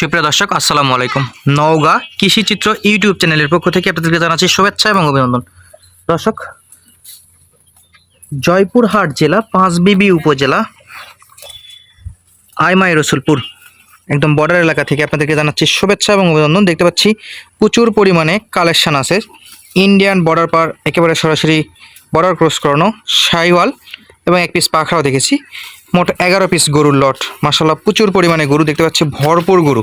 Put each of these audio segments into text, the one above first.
সুপ্রিয় দর্শক, আসসালামু আলাইকুম। নওগাঁ কৃষিচিত্র ইউটিউব চ্যানেলের পক্ষ থেকে আপনাদেরকে জানাচ্ছি শুভেচ্ছা এবং অভিনন্দন। দর্শক, জয়পুরহাট জেলা, পাঁচবিবি উপজেলা, আইমাই রসুলপুর, একদম বর্ডার এলাকা থেকে আপনাদেরকে জানাচ্ছি শুভেচ্ছা এবং অভিনন্দন। দেখতে পাচ্ছি প্রচুর পরিমাণে কালেকশান আছে। ইন্ডিয়ান বর্ডার পার একেবারে সরাসরি বর্ডার ক্রস করানো, সাইওয়াল এবং এক পিস পাখরাও দেখেছি। মোট এগারো পিস গরুর লট মাসাল্লাহ প্রচুর পরিমাণে গরু দেখতে পাচ্ছি, ভরপুর গরু।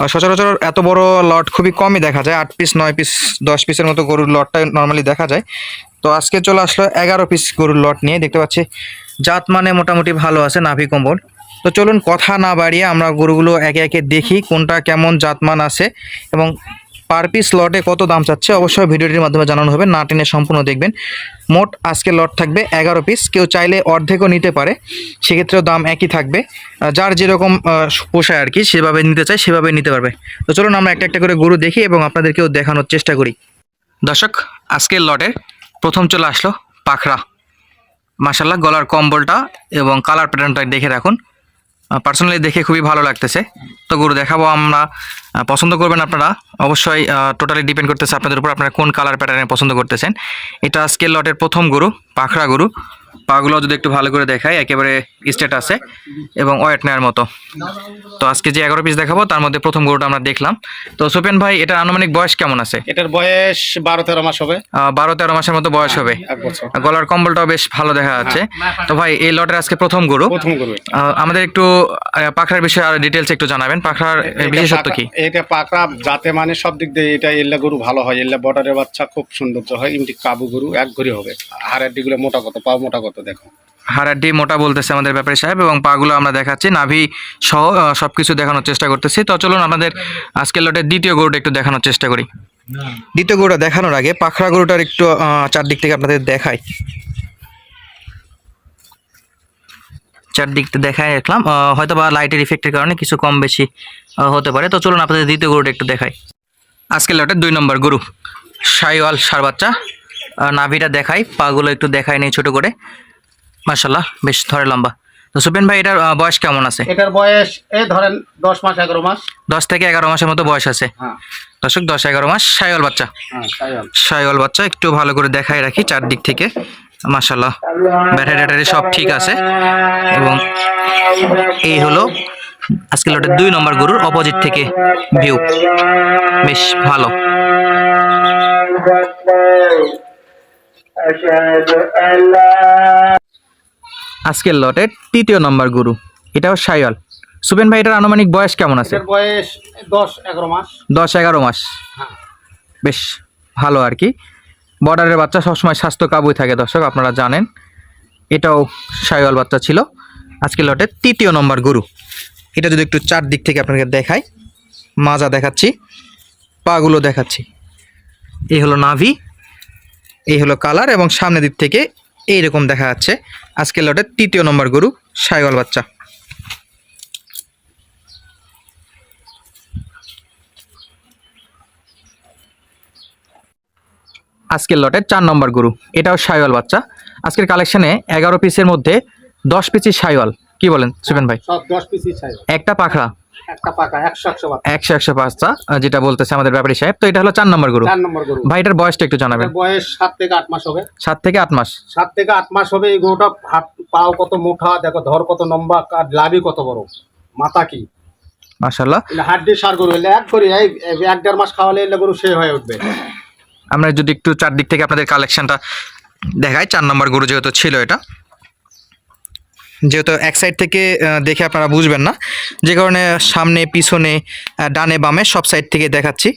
আর সচরাচর এত বড় লট খুবই কমই দেখা যায়, আট পিস নয় পিস দশ পিসের মতো গরুর লটটা নর্মালি দেখা যায়। তো আজকে চলে আসলো এগারো পিস গরুর লট নিয়ে, দেখতে পাচ্ছি জাত মানে মোটামুটি ভালো আছে, নাভি কম্বল। তো চলুন কথা না বাড়িয়ে আমরা গরুগুলো একে একে দেখি, কোনটা কেমন জাতমান আছে এবং পার পিস লটে কত দাম চাচ্ছে অবশ্যই ভিডিওটির মাধ্যমে জানানো হবে। না টেনে সম্পূর্ণ দেখবেন। মোট আজকে লট থাকবে এগারো পিস কেউ চাইলে অর্ধেকও নিতে পারে। সেক্ষেত্রেও দাম একই থাকবে। যার যেরকম পোষায় আর কি, সেভাবে নিতে চায়, সেভাবে নিতে পারবে। তো চলুন আমরা একটা একটা করে গরু দেখি এবং আপনাদেরকেও দেখানোর চেষ্টা করি। দর্শক, আজকের লটের প্রথম চলে আসলো পাখরা। মাসাল্লাহ গলার কম্বলটা এবং কালার প্যাটার্নটা দেখে রাখুন। পার্সোনালি দেখে খুবই ভালো লাগতেছে। তো গরু, দেখাবো আমরা পছন্দ করবেন আপনারা? অবশ্যই টোটালি ডিপেন্ড করতেছে আপনাদের উপর আপনারা কোন কালার প্যাটার্নে পছন্দ করতেছেন। এটা আজকে লটের প্রথম গরু, পাখড়া গরু। পাগুলো যদি একটু ভালো করে দেখাই একেবারে স্টেট আছে এবং ওয়েট নেওয়ার মতো। তো আজকে যে এগারো পিস দেখাবো তার মধ্যে প্রথম গরুটা আমরা দেখলাম। তো সুপেন ভাই এটার আনুমানিক বয়স কেমন আছে? এটার বয়স বারো তেরো মাস হবে। বারো তেরো মাসের মতো বয়স হবে। গলার কম্বলটাও বেশ ভালো দেখা যাচ্ছে। তো ভাই এই লটের আজকে প্রথম গরু। আমাদের একটু আহ, পাখরার বিষয়ে আর ডিটেলস একটু জানাবেন। এটা বিশেষত্ব কি? এটা পাকড়া যাতে মানে সব দিক দিয়ে এটা এল্লা গরু ভালো হয়। এল্লা বর্ডারের বাচ্চা খুব সৌন্দর্য হয়। এমনি কাবু গরু এক ঘড়ি হবে। হাড়ের দিগুলো মোটা কত পাও মোটা কত দেখো। হাড়াড্ডি মোটা বলতেছে আমাদের ব্যাপারী সাহেব এবং পাগুলো আমরা দেখাচ্ছি নাভি সহ আহ, সবকিছু দেখানোর চেষ্টা করতেছি। তো চলুন আমাদের আজকের লটের দ্বিতীয় গরুটা একটু দেখানোর চেষ্টা করি। দ্বিতীয় গরুটা দেখানোর আগে পাখরা গরুটার একটু আহ, চারদিক থেকে আপনাদের দেখাই। চারদিক থেকে দেখাই রাখলাম আহ, হয়তো বা লাইটের ইফেক্টের কারণে কিছু কম বেশি আহ, হতে পারে। তো চলুন আপনাদের দ্বিতীয় গরুটা একটু দেখাই। আজকের লটের দুই নম্বর গরু সাইওয়াল সার বাচ্চা। নাভিটা দেখাই পাগুলো একটু দেখাই নেই ছোট করে। মার্শাল্লাহ বেশ ধরে লম্বা। তো সুপেন ভাই এটার বয়স কেমন আছে? এটার বয়স এই ধরেন দশ মাস এগারো মাস। দশ থেকে এগারো মাসের মতো বয়স আছে। হ্যাঁ। দর্শক দশ এগারো মাস সাইওয়াল বাচ্চা। হ্যাঁ হবে। সাইওয়াল বাচ্চা একটু ভালো করে দেখাই রাখি চারদিক থেকে। মার্শাল্লাহ ব্যাটারি ট্যাটারি সব ঠিক আছে। এবং এই হলো আজকে লটের দুই নম্বর গরুর অপোজিট থেকে ভিউ বেশ ভালো। আজকের লটের তৃতীয় নম্বর গরু। এটাও সাইওয়াল সুবেন ভাই এটার আনুমানিক বয়স কেমন আছে? বয়স দশ এগারো মাস। দশ এগারো মাস। হ্যাঁ। বেশ ভালো আর কি। বর্ডারের বাচ্চা সবসময় স্বাস্থ্য কাবুই থাকে দর্শক আপনারা জানেন। এটাও সাইওয়াল বাচ্চা ছিল। আজকে লটের তৃতীয় নম্বর গরু। এটা যদি একটু চারদিক থেকে আপনাকে দেখাই। মাজা দেখাচ্ছি পাগুলো দেখাচ্ছি। এই হলো নাভি। এই হলো কালার এবং সামনের দিক থেকে এইরকম দেখা যাচ্ছে। আজকে লটের তৃতীয় নম্বর গরু সাইওয়াল বাচ্চা। আজকের লটের চার নম্বর গরু, এটাও সাইওয়াল বাচ্চা। আজকের কালেকশানে এগারো পিসের মধ্যে দশ পিসি সাইওয়াল। কি বলেন সুবেন ভাই? একটা পাকা একশো একশো পাঁচটা যেটা বলতেছে আমাদের ব্যাপারী সাহেব। তো এটা হলো চার নম্বর গরু। চার ভাই এটার বয়সটা একটু জানাবেন। বয়স সাত থেকে আট মাস হবে। সাত থেকে আট মাস। সাত থেকে আট মাস হবে এই গরুটা হাত পাও কত দেখো ধর কত লম্বা আর লাভি কত বড়। মাথা কি? হাড্ডি সার গরু এক করি দেড় মাস খাওয়ালে এলে গরু সে হয়ে উঠবে। আমরা যদি একটু চারদিক থেকে আপনাদের কালেকশনটা দেখাই চার নম্বর গরু যেহেতু ছিল এটা। যেহেতু এক সাইড থেকে দেখে আপনারা বুঝবেন না। যে কারণে সামনে পিছনে ডানে বামে সব সাইড থেকে দেখাচ্ছি।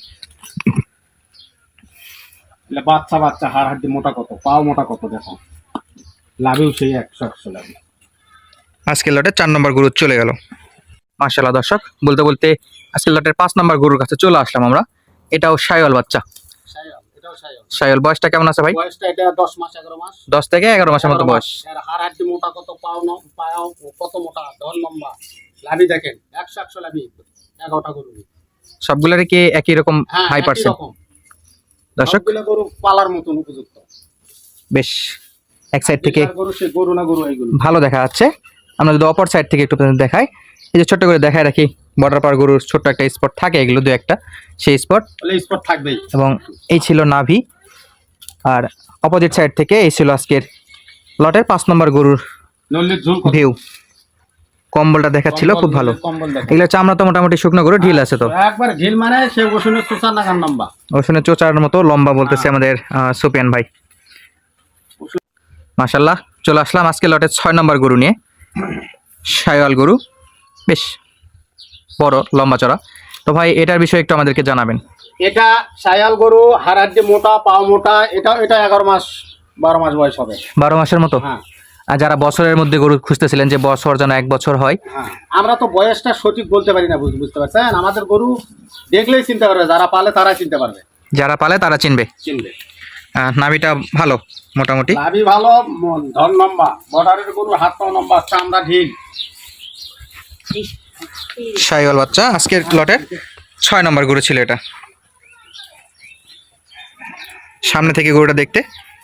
বাচ্চা বাচ্চা হাড় হাড্ডি মোটা কত? পাও মোটা কত দেখো? লাভেও সেই একশো একশো লাভে। আজকের লটে চার নম্বর গরু চলে গেল। মার্শাল্লাহ দর্শক বলতে বলতে আজকের লটের পাঁচ নম্বর গরুর কাছে চলে আসলাম আমরা। এটাও সাইওয়াল বাচ্চা। সায়াল, বয়সটা কেমন আছে ভাই? বয়সটা এটা দশ মাস এগারো মাস। দশ থেকে এগারো মাসের মতো বয়স। এর হাড় হাড্ডি মোটা কত পাও ন- পাও কত মোটা ধর লম্বা। লাভি দেখেন একশো একশো লাভি। এগারোটা গরু। সবগুলোরই কি একই রকম হ্যাঁ হাই পার্সেন্ট রকম। দর্শক? সবগুলো গরু পালার মতন উপযুক্ত। বেশ এক সাইড থেকে গরু সে গরু না গরু এইগুলো। ভালো দেখা যাচ্ছে। আমরা যদি অপর সাইড থেকে একটু দেখাই এই যে ছোট্ট করে দেখায় রাখি। বর্ডার পার গরুর ছোট্ট একটা স্পট থাকে এগুলো দু একটা। সেই স্পট স্পট থাকবেই। এবং এই ছিল নাভি আর অপোজিট সাইড থেকে এই ছিল আজকের লটের পাঁচ নম্বর গরুর? ভিউ কম্বলটা দেখাচ্ছিল খুব ভালো। এগুলো চামড়া তো মোটামুটি শুকনো গরু ঢিল আছে তো। একবার ঢিল মানে সে বসুনের সুসার নাগার লম্বা। ওখানে চোচার মতো লম্বা বলতেছে আমাদের আহ, সুপিয়ান ভাই। মাশাল্লাহ চলে আসলাম আজকে লটের ছয় নম্বর গরু নিয়ে। সায়াল গরু। বেশ। বড় লম্বা চড়া। তো ভাই এটার বিষয়ে একটু আমাদেরকে জানাবেন। এটা সায়াল গরু হাড়াড্ডি মোটা পাও মোটা এটা এটা এগারো মাস বারো মাস বয়স হবে। বারো মাসের মতো? হ্যাঁ। আর যারা বছরের মধ্যে গরু খুঁজতেছিলেন যে বছর যেন এক বছর হয়? হ্যাঁ। আমরা তো বয়সটা সঠিক বলতে পারি না বুঝ- বুঝতে পারছেন? আমাদের গরু দেখলেই চিনতে পারবে যারা পালে তারা চিনতে পারবে। যারা পালে তারা চিনবে। চিনবে। নাভিটা ভালো মোটামুটি? লাভি ভালো ধন লম্বা। বর্ডারের গরু হাত পাও লম্বা চামড়া ঢিল। সাইওয়াল বাচ্চা আজকের লটের ছয় নম্বর গরু ছিল এটা। সামনে থেকে গরুটা দেখতে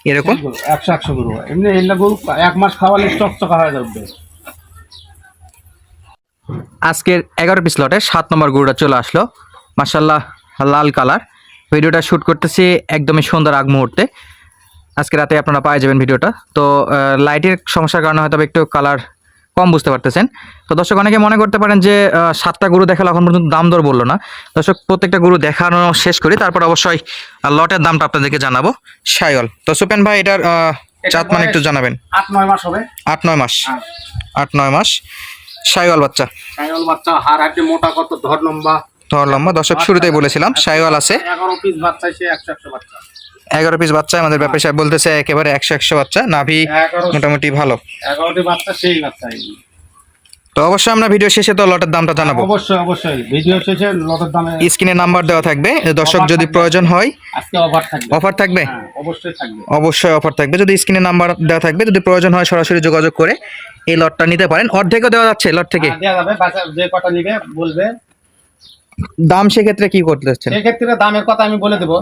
এরকম। একশো একশো গরু এমনি এগুলো গরু এক মাস খাওয়ালে চকচকা হয়ে যাবে। আজকের এগারো পিস লটে সাত নম্বর গরুটা চলে আসলো। মার্শাল্লাহ লাল কালার। ভিডিওটা শ্যুট করতেছি একদমই সুন্দর আগ মুহূর্তে। আজকে রাতে আপনারা পাই যাবেন ভিডিওটা। তো লাইটের সমস্যার কারণে হয়তো একটু কালার কম বুঝতে পারতেছেন। তো দর্শক অনেকে মনে করতে পারেন যে সাতটা গরু দেখাল এখন পর্যন্ত দাম দর বলল না। দর্শক প্রত্যেকটা গরু দেখানো শেষ করি তারপর অবশ্যই লটের দামটা আপনাদেরকে জানাব। সায়ল তো সুপেন ভাই এটার জাত মানে একটু জানাবেন। আট নয় মাস হবে। আট নয় মাস। হ্যাঁ। আট নয় মাস। সাইওয়াল বাচ্চা। সাইকেল বাচ্চা হাড় হাড্ডি মোটা কত ধর লম্বা। ধর লম্বা। দর্শক শুরুতেই বলেছিলাম সাইওয়াল আছে। এগারো পিস বাচ্চা সে একশো একশো বাচ্চা। এগারো পিস বাচ্চা আমাদের ব্যাপারী সাহেব বলতেছে একেবারে একশো একশো বাচ্চা। নাভি মোটামুটি ভালো। এগারোটি বাচ্চা সেই বাচ্চা। তো অবশ্যই আমরা ভিডিও শেষে তো লটের দামটা জানাব। অবশ্যই অবশ্যই। ভিডিও শেষে লটের দামে স্ক্রিনে নাম্বার দেওয়া থাকবে। দর্শক যদি প্রয়োজন হয় আজকে অফার থাকবে। অফার থাকবে? হ্যাঁ অবশ্যই থাকবে। অবশ্যই অফার থাকবে। যদি স্ক্রিনে নাম্বার দেওয়া থাকবে যদি প্রয়োজন হয় সরাসরি যোগাযোগ করে এই লটটা নিতে পারেন। অর্ধেকও দেওয়া যাচ্ছে লট থেকে। হ্যাঁ, দেওয়া যাবে। যে কটা নিবে বলবে। দাম সেক্ষেত্রে কি করতেছেন সেক্ষেত্রে দামের কথা আমি বলে দেবো।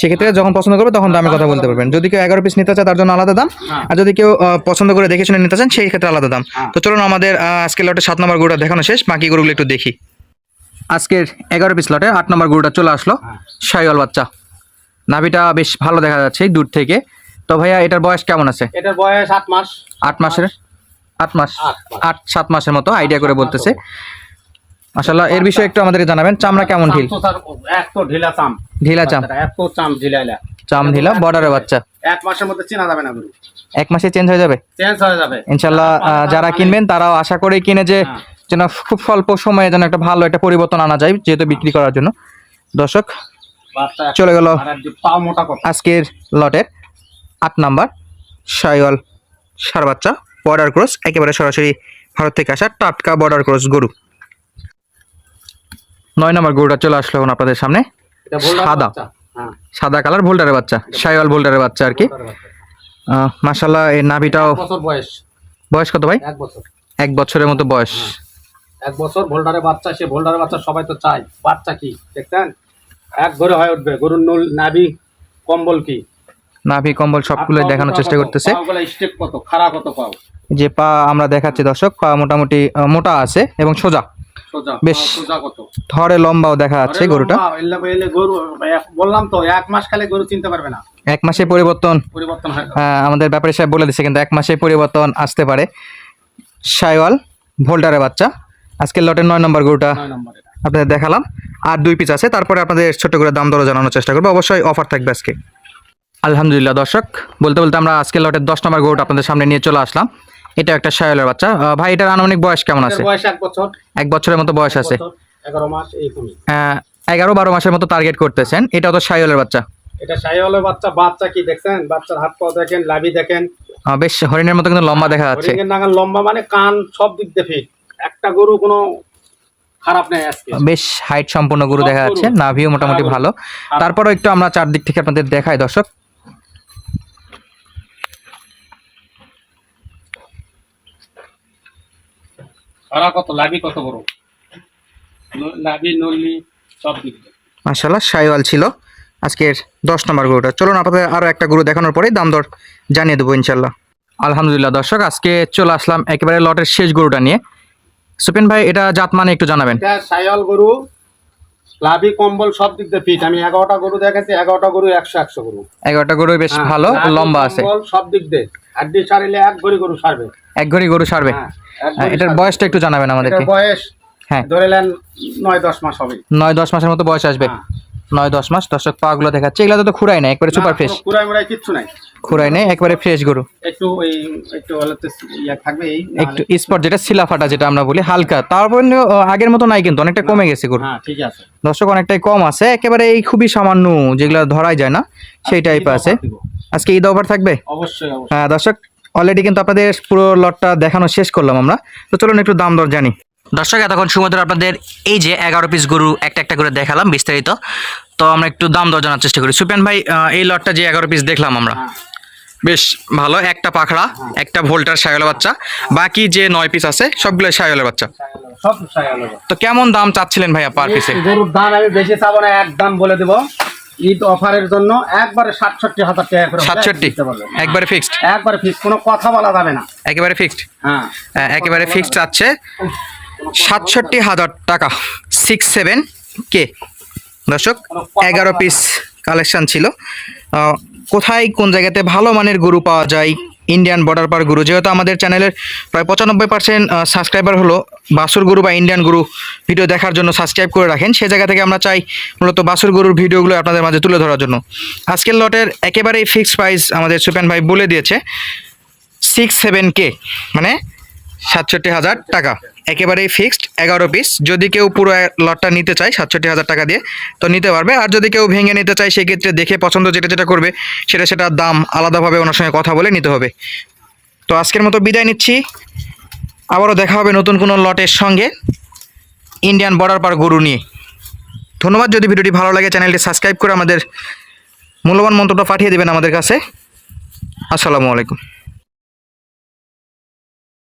সেক্ষেত্রে যখন পছন্দ করবে তখন দামে কথা বলতে পারবেন। যদি কেউ এগারো পিস নিতে চায় তার জন্য আলাদা দাম। হ্যাঁ। আর যদি কেউ পছন্দ করে দেখে শুনে নিতে চান সেই ক্ষেত্রে আলাদা দাম। হ্যাঁ। তো চলুন আমাদের আহ, আজকের লটে সাত নম্বর গরুটা দেখানো শেষ। বাকি গরুগুলো একটু দেখি। আজকের এগারো পিস লটে আট নম্বর গরুটা চলে আসলো হ্যাঁ। সাইওয়াল বাচ্চা। নাভিটা বেশ ভালো দেখা যাচ্ছে দূর থেকে। তো ভাইয়া এটার বয়স কেমন আছে? এটার বয়স আট মাস। আট মাসের? আট মাস। আট সাত মাসের মতো আইডিয়া করে বলতেছে। মাসাল্লাহ এর বিষয়ে একটু আমাদেরকে জানাবেন চামড়া কেমন ঢিল? চাম তো তার এক তো ঢিলা চাম। ঢিলা চাম। এত চাম ঢিলাইলা। চাম ঢিলা বর্ডারের বাচ্চা। এক মাসের মধ্যে চেনা যাবে না গরু। এক মাসে চেঞ্জ হয়ে যাবে? চেঞ্জ হয়ে যাবে। ইনশাল্লাহ যারা কিনবেন তারাও আশা করে কিনে যে হ্যাঁ। যেন খুব স্বল্প সময়ে যেন একটা ভালো একটা পরিবর্তন আনা যায় যেহেতু বিক্রি করার জন্য। দর্শক চলে গেল আজকের লটের আট নাম্বার সাইওয়াল সার বাচ্চা বর্ডার ক্রস একেবারে সরাসরি ভারত থেকে আসা টাটকা বর্ডার ক্রস গরু। নয় নম্বর গরুটা চলে আসলো এখন আপনাদের সামনে। সাদা। হ্যাঁ। সাদা কালার ভোল্ডারের বাচ্চা সাইওয়াল ভোল্ডারের বাচ্চা আর কি। মাসাল্লাহ এই নাভিটাও বয়স। বয়স কত ভাই? এক বছরের মতো বয়স। এক বছর ভোল্ডারের বাচ্চা সে ভোল্ডারের বাচ্চা সবাই তো চায়। বাচ্চা কি দেখছেন? এক ঘরে হয়ে উঠবে। গরুর নুল নাবি কম্বল কি? নাভি কম্বল সবগুলো দেখানোর চেষ্টা করতেছে। কত? খাড়া কত পাও? যে পা আমরা দেখাচ্ছি দর্শক পা মোটামুটি মোটা আছে এবং সোজা। বেশ। ধরে লম্বাও দেখা যাচ্ছে আরে গরুটা। লম্বা, এলে এলে গরু এক- বললাম তো এক মাস খালি গরু চিনতে পারবে না। এক মাসে পরিবর্তন। পরিবর্তন আমাদের ব্যাপারী সাহেব বলে দিচ্ছে কিন্তু এক মাসে পরিবর্তন আসতে পারে। সাইওয়াল ভোল্টারের বাচ্চা। আজকের লটের নয় নম্বর গরুটা আপনাদের দেখালাম। আর দুই পিস আছে তারপরে আপনাদের ছোট করে দাম দরও জানানোর চেষ্টা করব। অবশ্যই অফার থাকবে আজকে। আলহামদুলিল্লাহ দর্শক বলতে বলতে আমরা আজকের লটের দশ নম্বর গরুটা আপনাদের সামনে নিয়ে চলে আসলাম। এটা একটা সায়লের বাচ্চা। ভাই এটার আনুমানিক বয়স কেমন আছে? বয়স এক বছর। এক বছরের মতো বয়স আছে। এগারো মাস এইরকমই এগারো বারো মাসের মতো টার্গেট করতেছেন। এটা তো সায়লের বাচ্চা। এটা বাচ্চা বাচ্চা কি দেখছেন? বাচ্চার হাত পা দেখেন লাভি দেখেন। বেশ হরিণের মতো কিন্তু লম্বা দেখা যাচ্ছে। হরিণের নাগাল লম্বা মানে কান সব দিক দিয়ে ফিট একটা গরু কোনো খারাপ নেই আজকে। বেশ হাইট সম্পূর্ণ গরু দেখা যাচ্ছে। নাভিও মোটামুটি হ্যাঁ, ভালো। তারপরও একটু আমরা চারদিক থেকে আপনাদের দেখাই দর্শক। খারাপ কত লাভি কত বড়? লাভি নল্লি সব দিক দিয়ে। মাসাল্লাহ সাইওয়াল ছিল। আজকের দশ নম্বর গরুটা। চলুন আপনাদের আরও একটা গরু দেখানোর পরেই দাম দর জানিয়ে দেবো ইনশাল্লাহ আলহামদুলিল্লাহ দর্শক আজকে চলে আসলাম একেবারে লটের শেষ গরুটা নিয়ে। সুপেন ভাই এটা জাত মানে একটু জানাবেন। এটা সাইয়াল গরু লাভি কম্বল সব দিক দিয়ে ফিট আমি এগারোটা গরু দেখাচ্ছি এগারোটা গরু একশো একশো গরু। এগারোটা গরু বেশ হ্যাঁ, ভালো লম্বা আছে। সব দিক দিয়ে। হাড্ডি সারিলে এক ঘড়ি গরু সারবে। এক ঘড়ি গরু সারবে? হ্যাঁ, হ্যাঁ, এটার বয়সটা একটু জানাবেন আমাদেরকে। বয়স হ্যাঁ। ধরে নেন নয় দশ মাস হবে। নয় দশ মাসের মতো বয়স আসবে। হ্যাঁ। নয় দশ মাস দর্শক পা গুলো দেখাচ্ছে। এগুলো তো খুঁড়াই না একবারে সুপার ফ্রেশ কুড়াই মুড়াই কিচ্ছু নাই। খুঁড়াই নেই একবারে ফ্রেশ গরু। একটু ওই একটু ইয়া থাকবে এই একটু স্পট যেটা শিলা ফাটা যেটা আমরা বলি হালকা। তারপর আগের মতো নাই কিন্তু অনেকটা কমে গেছে গরু। হ্যাঁ ঠিক আছে। দর্শক অনেকটাই কম আছে। একেবারে এই খুবই সামান্য যেগুলো ধরাই যায় না সেই টাইপ আছে। দিব। আজকে ঈদ অফার থাকবে? অবশ্যই হ্যাঁ দর্শক অলরেডি কিন্তু আপনাদের পুরো লটটা দেখানো শেষ করলাম আমরা। তো চলুন একটু দাম দর জানি। দর্শক এতক্ষণ সময় ধরে আপনাদের এই যে এগারো পিস গরু একটা একটা করে দেখালাম বিস্তারিত। তো আমরা একটু দাম দর জানার চেষ্টা করি। সুপেন ভাই এই লটটা যে এগারো পিস দেখলাম আমরা। হ্যাঁ। বেশ ভালো একটা পাখড়া একটা ভোল্টার সায়লা বাচ্চা। বাকি যে নয় পিস আছে সবগুলো সায়লের বাচ্চা। তো কেমন দাম চাচ্ছিলেন ভাইয়া পার পিসে গরুর দাম আমি বেশি চাবো না এক দাম বলে দেবো। ঈদ অফারের জন্য একবারে সাতষট্টি হাজার টাকা করে সাতষট্টি? একবারে ফিক্সড একবারে ফিক্সড কোনো কথা বলা যাবে না। একেবারে ফিক্সড হ্যাঁ। একেবারে ফিক্সড আছে। সাতষট্টি হাজার টাকা সিক্স সেভেন কে দর্শক এগারো পিস কালেকশন ছিল। কোথায় কোন জায়গাতে ভালো মানের গরু পাওয়া যায়? ইন্ডিয়ান বর্ডার পার গুরু যেহেতু আমাদের চ্যানেলের প্রায় পঁচানব্বই পার্সেন্ট সাবস্ক্রাইবার হলো বাসুর গুরু বা ইন্ডিয়ান গুরু ভিডিও দেখার জন্য সাবস্ক্রাইব করে রাখেন। সে জায়গা থেকে আমরা চাই মূলত বাসুর গুরুর ভিডিওগুলো আপনাদের মাঝে তুলে ধরার জন্য। আজকের লটের একেবারেই ফিক্সড প্রাইস আমাদের সুপেন ভাই বলে দিয়েছে সিক্স সেভেন কে মানে সাতষট্টি হাজার টাকা। একেবারেই ফিক্সড এগারো পিস যদি কেউ পুরো লটটা নিতে চায়, সাতষট্টি হাজার টাকা দিয়ে, তো নিতে পারবে। আর যদি কেউ ভেঙে নিতে চায়, সেক্ষেত্রে দেখে পছন্দ যেটা যেটা করবে, সেটা সেটা দাম আলাদাভাবে ওনার সঙ্গে কথা বলে নিতে হবে। তো আজকের মতো বিদায় নিচ্ছি। আবারও দেখা হবে নতুন কোনো লটের সঙ্গে ইন্ডিয়ান বর্ডার পার গরু নিয়ে। ধন্যবাদ। যদি ভিডিওটি ভালো লাগে, চ্যানেলটি সাবস্ক্রাইব করে আমাদের মূল্যবান মন্ত্রটা পাঠিয়ে দেবেন আমাদের কাছে। আসসালামু আলাইকুম।